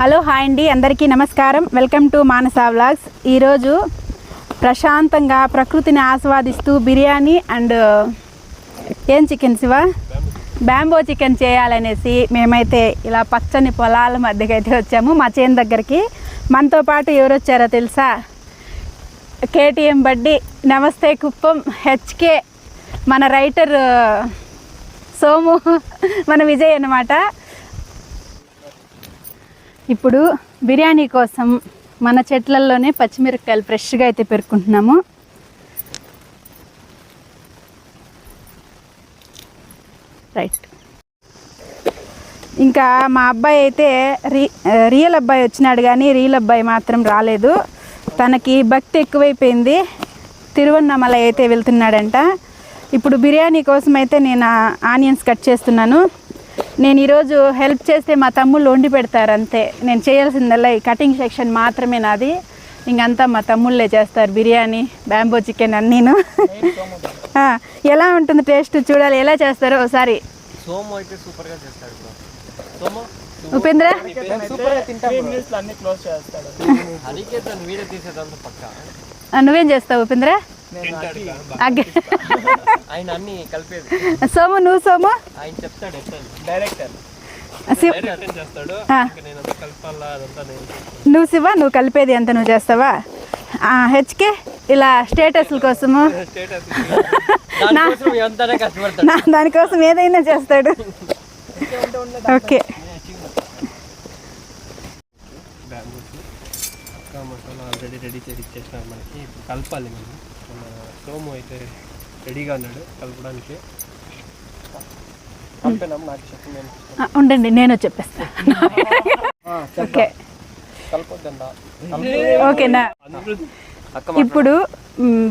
Hello hi అండి. అందరికీ నమస్కారం. Welcome to Manasa vlogs. ఈరోజు ప్రశాంతంగా ప్రకృతిని ఆస్వాదిస్తూ బిర్యానీ అండ్ ఏం చికెన్ శివ? బ్యాంబో చికెన్ చేయాలనేసి మేమైతే ఇలా పచ్చని పొలాల మధ్యకైతే వచ్చాము. మా చేను దగ్గరికి మనతో పాటు ఎవరు వచ్చారో తెలుసా? కేటీఎం బడ్డి నమస్తే కుప్పం హెచ్కే మన రైటర్ సోము మన విజయ్ అన్నమాట. ఇప్పుడు బిర్యానీ కోసం మన చెట్లల్లోనే పచ్చిమిరపకాయలు ఫ్రెష్గా అయితే పెరుక్కుంటున్నాము. రైట్. ఇంకా మా అబ్బాయి అయితే రీ రియల్ అబ్బాయి వచ్చినాడు కానీ రియల్ అబ్బాయి మాత్రం రాలేదు. తనకి భక్తి ఎక్కువైపోయింది. తిరువన్నమలై అయితే వెళ్తున్నాడంట. ఇప్పుడు బిర్యానీ కోసం అయితే నేను ఆనియన్స్ కట్ చేస్తున్నాను. నేను ఈరోజు హెల్ప్ చేస్తే మా తమ్ముళ్ళు వండి పెడతారు అంతే. నేను చేయాల్సిందల్లా ఈ కటింగ్ సెక్షన్ మాత్రమే నాది. ఇంకంతా మా తమ్ముళ్ళే చేస్తారు. బిర్యానీ బ్యాంబో చికెన్ అన్నీను. ఎలా ఉంటుంది టేస్ట్ చూడాలి. ఎలా చేస్తారో ఒకసారి. సోము అయితే సూపర్గా చేస్తాడు. బ్రో సోము ఉపేంద్ర నువ్వేం చేస్తావు ఉపేంద్ర? ఆయన అన్ని కలిపేది. సోము నువ్వు సోము? ఆయన చెప్తాడు డైరెక్టర్. నువ్వు శివ నువ్వు కలిపేది ఎంత నువ్వు చేస్తావా? ఆ, హెచ్కే ఇలా స్టేటస్ల కోసము. దానికోసం నా ఏదైనా చేస్తాడు. ఓకే. మసాలా ఆల్రెడీ రెడీ చేసి ఇచ్చేసినారు మనకి. కలపాలి మనం. మన సోము అయితే రెడీగా ఉన్నాడు కలపడానికి. ఉండండి నేను చెప్పేస్తా. ఓకే. ఓకేనా ఇప్పుడు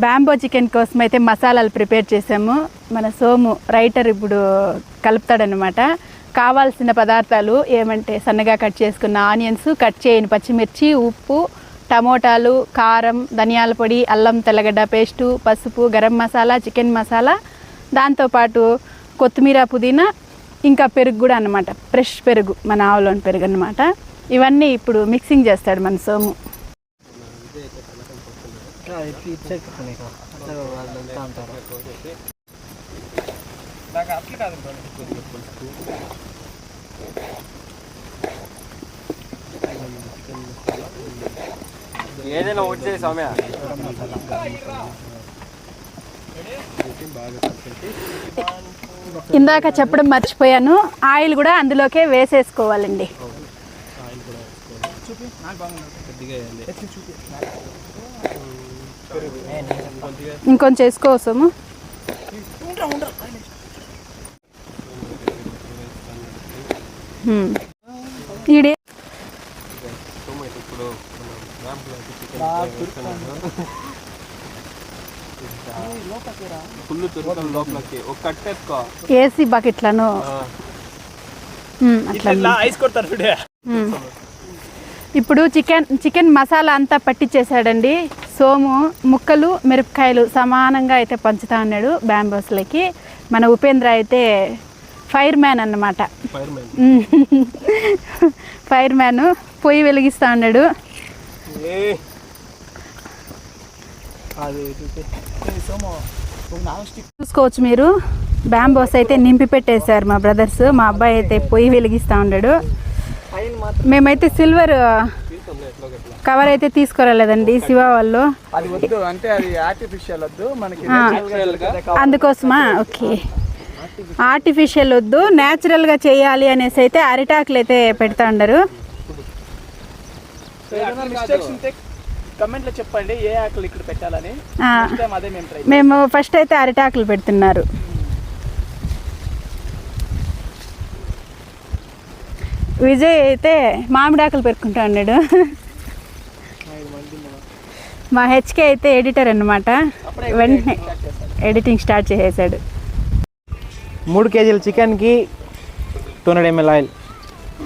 బ్యాంబో చికెన్ కోసం అయితే మసాలాలు ప్రిపేర్ చేసాము. మన సోము రైటర్ ఇప్పుడు కలుపుతాడనమాట కావాల్సిన పదార్థాలు ఏమంటే సన్నగా కట్ చేసుకున్న ఆనియన్స్ కట్ చేయని పచ్చిమిర్చి ఉప్పు టమోటాలు కారం ధనియాల పొడి అల్లం తెల్లగడ్డ పేస్టు పసుపు గరం మసాలా చికెన్ మసాలా దాంతోపాటు కొత్తిమీర పుదీనా ఇంకా పెరుగు కూడా అనమాట ఫ్రెష్ పెరుగు మన ఆవులోని పెరుగు అనమాట ఇవన్నీ ఇప్పుడు మిక్సింగ్ చేస్తాడు మన సోము. నాకు అట్లా కాదు ఏదైనా ఒకటి చేయి సౌమ్య. ఇందాక చెప్పడం మర్చిపోయాను. ఆయిల్ కూడా అందులోకే వేసేసుకోవాలండి. ఇంకొంచెం వేసుకోవసము హ్మ్. ఈడే ఇప్పుడు మనం ర్యాంప్లో అయితే చికెన్ ఫుల్ తురుకలు లోపలికి. ఒక కట్టెత్తుకో ఏసీ బకెట్లను. హ్మ్, అట్లా ఇట్లా ఐస్ కొడతారు చూడే. హ్మ్. ఇప్పుడు చికెన్ చికెన్ మసాలా అంతా పట్టించేసాడండి సోము ముక్కలు మిరపకాయలు సమానంగా అయితే పంచుతా ఉన్నాడు బ్యాంబోస్లకి. మన ఉపేంద్ర అయితే ఫైర్ మ్యాన్ అన్నమాట. Fire man. Fire man. పొయ్యి వెలిగిస్తా స్టిక్ చూసుకోవచ్చు మీరు. బ్యాంబోస్ అయితే నింపి పెట్టేశారు మా బ్రదర్స్. మా అబ్బాయి అయితే పొయ్యి వెలిగిస్తా ఉన్నాడు మేమైతే సిల్వర్ కవర్ అయితే తీసుకురాలేదండి శివ వాళ్ళు. అందుకోసమా? ఓకే. ఆర్టిఫిషియల్ వద్దు న్యాచురల్గా చేయాలి అనేసి అయితే అరిటాకులు అయితే పెడతా ఉండరు మిస్టేక్స్ ఉంటే కమెంట్లో చెప్పండి ఏ ఆకులు ఇక్కడ పెట్టాలని. అదే మేము ట్రై మేము ఫస్ట్ అయితే అరిటాకులు పెడుతున్నారు. విజయ్ అయితే మామిడాకులు పెట్టుకుంటా ఉన్నాడు మా హెచ్కే అయితే ఎడిటర్ అన్నమాట. వెంటనే ఎడిటింగ్ స్టార్ట్ చేసేసాడు. మూడు కేజీల చికెన్కి టూ హండ్రెడ్ ఎంఎల్ ఆయిల్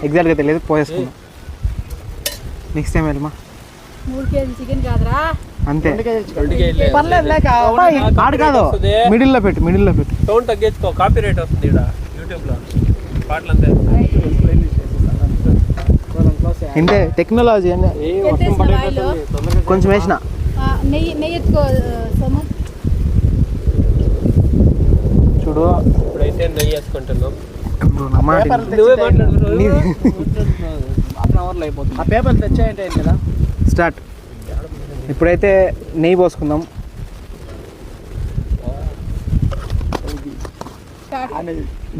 ఎగ్జాక్ట్గా తెలియదు పోసేసుకున్నాం నెక్స్ట్ టైం వెళ్ళమా మూడు కేజీ చికెన్ కాదురా. అంతే. పర్లేదు లేక ఆడు కాదు. మిడిల్లో పెట్టు మిడిల్లో పెట్టు. సౌండ్ తగ్గించుకో కాపీ రైట్ వస్తుంది ఇక్కడ పాటలు అంతే ఇంతే టెక్నాలజీ కొంచెం వేసిన. నెయ్యి నెయ్యి ఎత్తుకో సోము. చూడు. ఇప్పుడైతే నెయ్యి వేసుకుంటున్నాం. నువ్వే అవర్లో అయిపోతుంది. ఆ పేపర్లు తెచ్చాయంటే కదా? స్టార్ట్. ఇప్పుడైతే నెయ్యి పోసుకుందాం.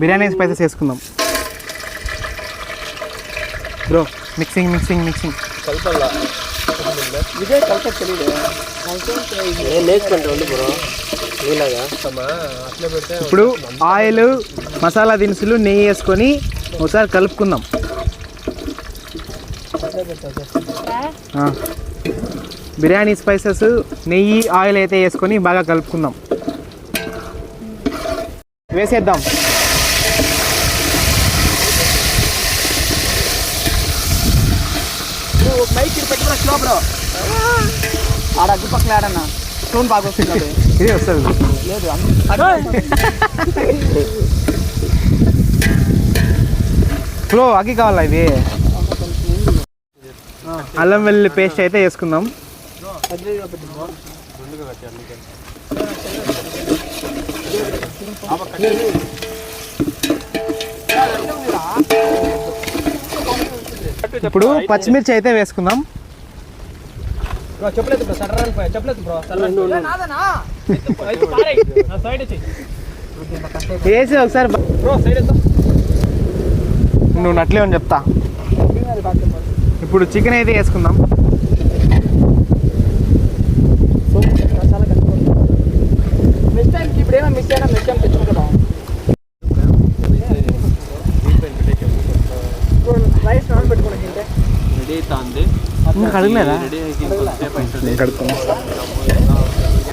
బిర్యానీ స్పైసెస్ వేసుకుందాం. Bro mixing mixing mixing. ఇదే కలిసే తెలియదు నేర్చుకుంటా బ్రో. ఇప్పుడు ఆయిల్ మసాలా దినుసులు నెయ్యి వేసుకొని ఒకసారి కలుపుకుందాం. బిర్యానీ స్పైసెస్ నెయ్యి ఆయిల్ అయితే వేసుకొని బాగా కలుపుకుందాం. వేసేద్దాం. ఇది పెట్టుకున్న స్లో బ్రో ఆడ అగ్గు పక్కన ఆడన్నా. స్టోన్ బాగా వస్తుంది. ఇదే వస్తుంది. లేదు బ్రో అగ్గి కావాలా ఇది అల్లం వెల్లుల్లి పేస్ట్ అయితే వేసుకుందాం. ఇప్పుడు పచ్చిమిర్చి అయితే వేసుకుందాం. బ్రో చెప్పలేదు బ్రో సడన్ చెప్పలేదు బ్రో సైడ్ వేసి ఒకసారి బ్రో సైడ్ నువ్వు నట్లే అని చెప్తా. ఇప్పుడు చికెన్ అయితే వేసుకుందాం. ఇప్పుడు ఏమైనా మిస్ అయినా నెక్స్ట్ టైం తెచ్చుకుంటా రైస్ నాన్ పెట్టుకోండి రెడీ అవుతుంది ఇంకా కడగలేదా రెడీ అయ్యి ఇంకొంతసేపు అవుతుంది కడుక్కున్నాం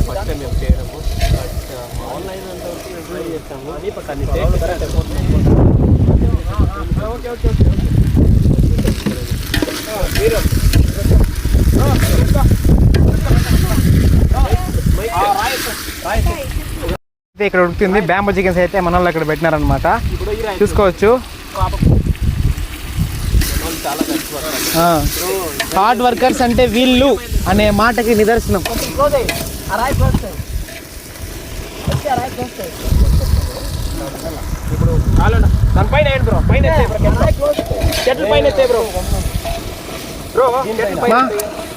ఫస్ట్ టైం మేము చేయడము ఆన్లైన్ అంతవరకు మేము ట్రై చేస్తాము అని కానీ ఓకే ఓకే ఓకే అయితే ఇక్కడ ఉడుకుతుంది. బ్యాంబో చికెన్స్ అయితే మన వాళ్ళు ఇక్కడ పెట్టినారనమాట చూసుకోవచ్చు. హార్డ్ వర్కర్స్ అంటే వీళ్ళు అనే మాటకి నిదర్శనం.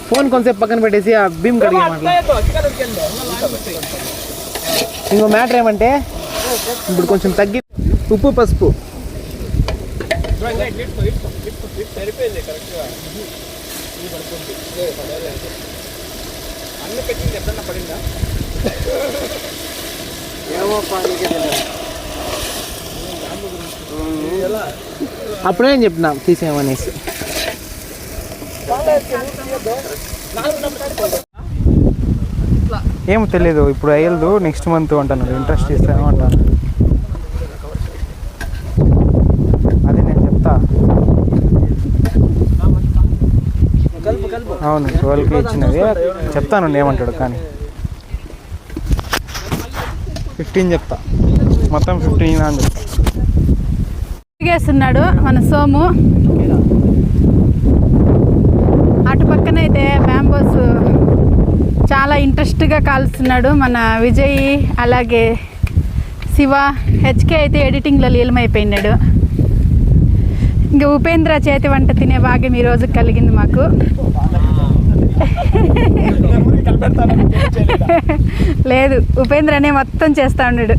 ఫోన్ కొంచెం పక్కన పెట్టేసి ఆ భీమ్ కడిగే ఇంకో మ్యాటర్ ఏమంటే ఇప్పుడు కొంచెం తగ్గి ఉప్పు పసుపు. అప్పుడే చెప్పినా తీసేయమనేసి. ఏమో తెలియదు ఇప్పుడు అయ్యదు నెక్స్ట్ మంత్ అంటున్నారు ఇంట్రెస్ట్ ఇస్తాను అంటాను. అదే నేను చెప్తా. అవును ట్వెల్వ్కి ఇచ్చినది. చెప్తాను ఏమంటాడు కానీ. ఫిఫ్టీన్ చెప్తా. మొత్తం ఫిఫ్టీన్ అని చెప్తా. తిరిగేస్తున్నాడు మన సోము. అటు పక్కనైతే బ్యాంబోస్ చాలా ఇంట్రెస్ట్గా కాలుస్తున్నాడు మన విజయ్ అలాగే శివ హెచ్కే అయితే ఎడిటింగ్లో లీలమైపోయినాడు ఇంకా ఉపేంద్ర చేతి వంట తినే భాగ్యం ఈరోజు కలిగింది మాకు. లేదు ఉపేంద్రనే మొత్తం చేస్తా ఉన్నాడు.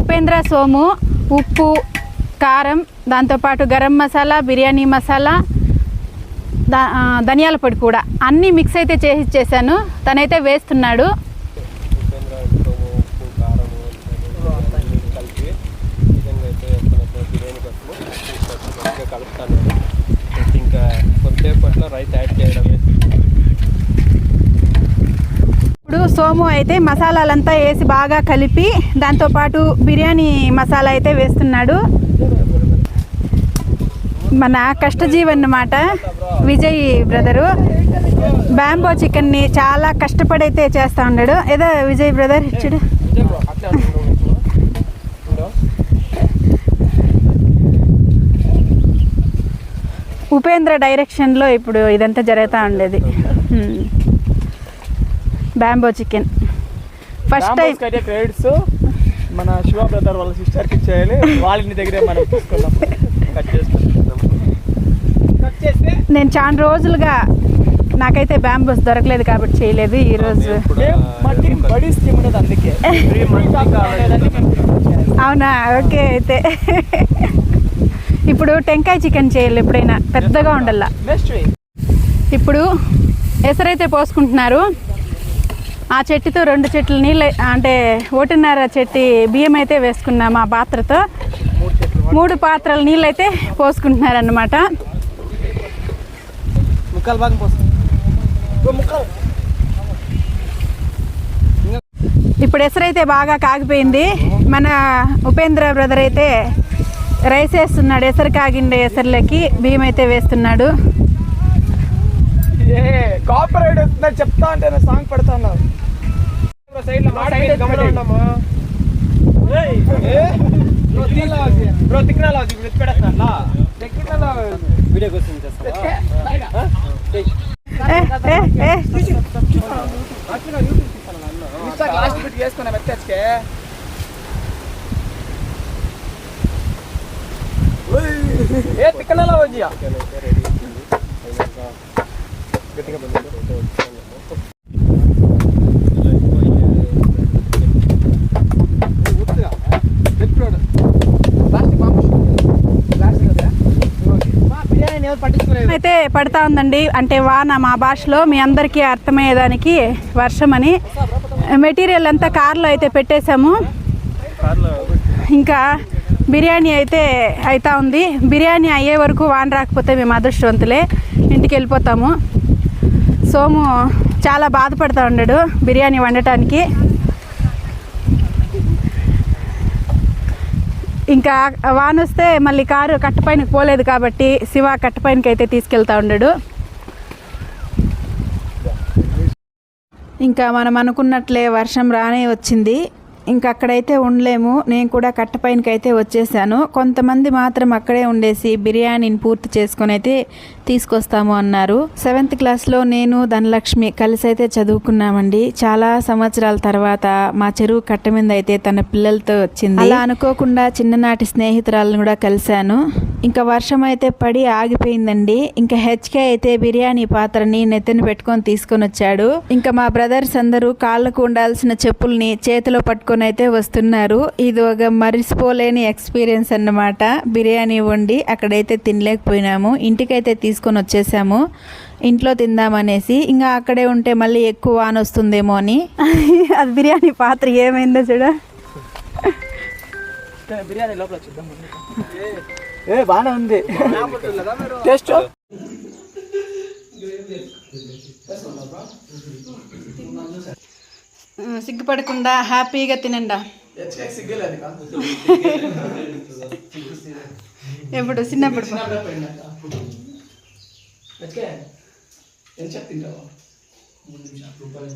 ఉపేంద్ర సోము ఉప్పు కారం దాంతోపాటు గరం మసాలా బిర్యానీ మసాలా ధనియాల పొడి కూడా. అన్నీ మిక్స్ అయితే చేసి ఇచ్చేసాను. తనైతే వేస్తున్నాడు. ఇంకా కొంతసేపట్లో రైస్ యాడ్ ఇప్పుడు సోము అయితే మసాలాలంతా వేసి బాగా కలిపి దాంతోపాటు బిర్యానీ మసాలా అయితే వేస్తున్నాడు. మన కష్టజీవి అన్నమాట విజయ్ బ్రదరు. బ్యాంబో చికెన్ని చాలా కష్టపడైతే చేస్తూ ఉన్నాడు ఏదో విజయ్ బ్రదర్ ఇచ్చుడు. ఉపేంద్ర డైరెక్షన్లో ఇప్పుడు ఇదంతా జరుగుతూ ఉండేది. Bamboo chicken. First time credits మన శివ బ్రదర్ వాళ్ళ సిస్టర్కి ఇచ్చేయాలి. వాళ్ళ ఇంటి దగ్గరే మనం తీసుకుందాం. కట్ చేస్తే. నేను చాలా రోజులుగా నాకైతే బ్యాంబోస్ దొరకలేదు కాబట్టి చేయలేదు మేము చేయాలి. అవునా? ఓకే అయితే. ఇప్పుడు టెంకాయ చికెన్ చేయాలి ఎప్పుడైనా. పెద్దగా ఉండాల? ఇప్పుడు ఎసరైతే పోసుకుంటున్నారు. ఆ చెట్టుతో రెండు చెట్లు నీళ్ళు అంటే ఒకటిన్నర చెట్టి బియ్యం అయితే వేసుకున్నాం ఆ పాత్రతో. మూడు చెట్లు. మూడు పాత్రల నీళ్ళు అయితే పోసుకుంటున్నారు అన్నమాట ముక్కలు బాగా ముక్కలు. ఇప్పుడు ఎసరైతే బాగా కాగిపోయింది. మన ఉపేంద్ర బ్రదర్ అయితే రైస్ వేస్తున్నాడు ఎసరు కాగిండే ఎసరులకి బియ్యం అయితే వేస్తున్నాడు. ఏ కాపరేట్ వస్తుందని చెప్తా అంటే సాంగ్ పెడతాను. సైడ్ బ్రో ఉండమ్మా బ్రో తిక్కినాలా ఇప్పుడు పెడతా తిక్కినాలా వీడియో కోసం చేస్తావా ఏ, ఏ, ఏ. లాస్ట్ బిట్ చేసుకున్నా మెత్తచ్కే ఏ తిక్కనలా వచ్చియా గట్టిగా బండి బిర్యానీ ఎవరు పట్టించుకోలేదు అయితే పడతా ఉందండి. అంటే వాన మా భాషలో మీ అందరికీ అర్థమయ్యేదానికి వర్షం అని. మెటీరియల్ అంతా కార్లో అయితే పెట్టేశాము. ఇంకా బిర్యానీ అయితే అవుతా ఉంది. బిర్యానీ అయ్యే వరకు వాన రాకపోతే మేము అదృష్టవంతులే. ఇంటికి వెళ్ళిపోతాము. సోము చాలా బాధపడతా ఉన్నాడు బిర్యానీ వండటానికి. ఇంకా వాన వస్తే మళ్ళీ కారు కట్టపైనకి పోలేదు కాబట్టి శివ కట్టపైనకి అయితే తీసుకెళ్తా ఉండడు. ఇంకా మనం అనుకున్నట్లే వర్షం రానే వచ్చింది. ఇంకా అక్కడైతే ఉండలేము. నేను కూడా కట్టపైనకి అయితే వచ్చేసాను. కొంతమంది మాత్రం అక్కడే ఉండేసి బిర్యానీని పూర్తి చేసుకొని అయితే తీసుకొస్తాము అన్నారు. సెవెంత్ క్లాస్లో నేను ధనలక్ష్మి కలిసి అయితే చదువుకున్నామండి. చాలా సంవత్సరాల తర్వాత మా చెరువు కట్ట మీద అయితే తన పిల్లలతో వచ్చింది. అలా అనుకోకుండా చిన్ననాటి స్నేహితురాలను కూడా కలిశాను. ఇంకా వర్షం అయితే పడి ఆగిపోయిందండి. ఇంకా హెచ్కే అయితే బిర్యానీ పాత్రని నెత్తిన పెట్టుకొని తీసుకొని వచ్చాడు. ఇంకా మా బ్రదర్స్ అందరూ కాళ్ళకు ఉండాల్సిన చెప్పుల్ని చేతిలో పట్టుకొని అయితే వస్తున్నారు. ఇది ఒక మరిసిపోలేని ఎక్స్పీరియన్స్ అన్నమాట. బిర్యానీ వండి అక్కడైతే తినలేకపోయినాము. ఇంటికైతే తీసుకొని వచ్చేసాము ఇంట్లో తిందామనేసి ఇంకా అక్కడే ఉంటే మళ్ళీ ఎక్కువ వాన వస్తుందేమో అని. అది బిర్యానీ పాత్ర ఏమైందో చూడ. బిర్యానీ లోపల చూద్దాం. ఏ బాగానే ఉంది. టేస్ట్? సిగ్గుపడకుండా హ్యాపీగా తినండా? ఎప్పుడు? చిన్నప్పుడు Let's go. Yang chat tidak loh. Mungkin bisa berubah